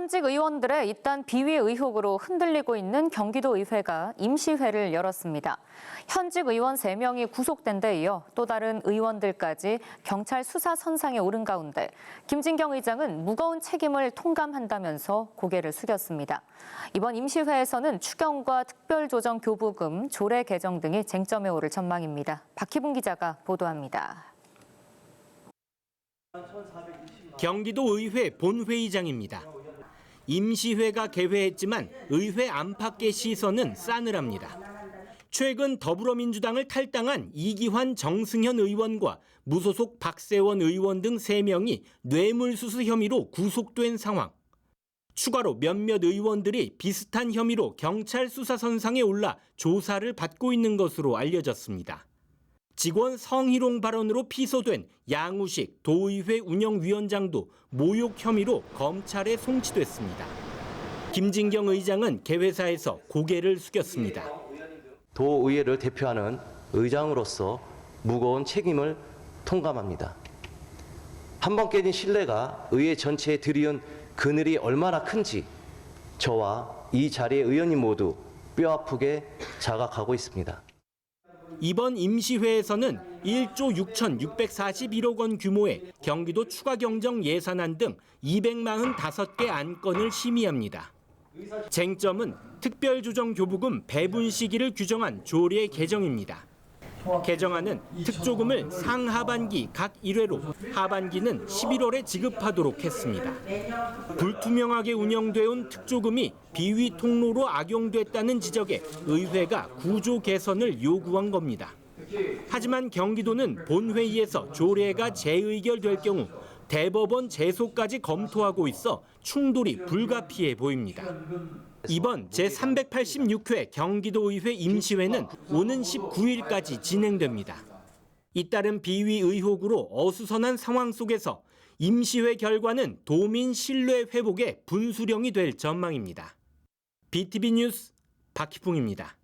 현직 의원들의 잇단 비위 의혹으로 흔들리고 있는 경기도 의회가 임시회를 열었습니다. 현직 의원 3명이 구속된 데 이어 또 다른 의원들까지 경찰 수사 선상에 오른 가운데 김진경 의장은 무거운 책임을 통감한다면서 고개를 숙였습니다. 이번 임시회에서는 추경과 특별조정 교부금, 조례 개정 등이 쟁점에 오를 전망입니다. 박희분 기자가 보도합니다. 경기도 의회 본회의장입니다. 임시회가 개회했지만 의회 안팎의 시선은 싸늘합니다. 최근 더불어민주당을 탈당한 이기환 정승현 의원과 무소속 박세원 의원 등 3명이 뇌물수수 혐의로 구속된 상황. 추가로 몇몇 의원들이 비슷한 혐의로 경찰 수사선상에 올라 조사를 받고 있는 것으로 알려졌습니다. 직원 성희롱 발언으로 피소된 양우식 도의회 운영위원장도 모욕 혐의로 검찰에 송치됐습니다. 김진경 의장은 개회사에서 고개를 숙였습니다. 도의회를 대표하는 의장으로서 무거운 책임을 통감합니다. 한 번 깨진 신뢰가 의회 전체에 들이은 그늘이 얼마나 큰지 저와 이 자리의 의원님 모두 뼈아프게 자각하고 있습니다. 이번 임시회에서는 1조 6,641억 원 규모의 경기도 추가 경정 예산안 등 245개 안건을 심의합니다. 쟁점은 특별조정 교부금 배분 시기를 규정한 조례 개정입니다. 개정안은 특조금을 상하반기 각 1회로 하반기는 11월에 지급하도록 했습니다. 불투명하게 운영돼 온 특조금이 비위 통로로 악용됐다는 지적에 의회가 구조 개선을 요구한 겁니다. 하지만 경기도는 본회의에서 조례가 재의결될 경우 대법원 제소까지 검토하고 있어 충돌이 불가피해 보입니다. 이번 제386회 경기도의회 임시회는 오는 19일까지 진행됩니다. 잇따른 비위 의혹으로 어수선한 상황 속에서 임시회 결과는 도민 신뢰 회복의 분수령이 될 전망입니다. BTV 뉴스 박희풍입니다.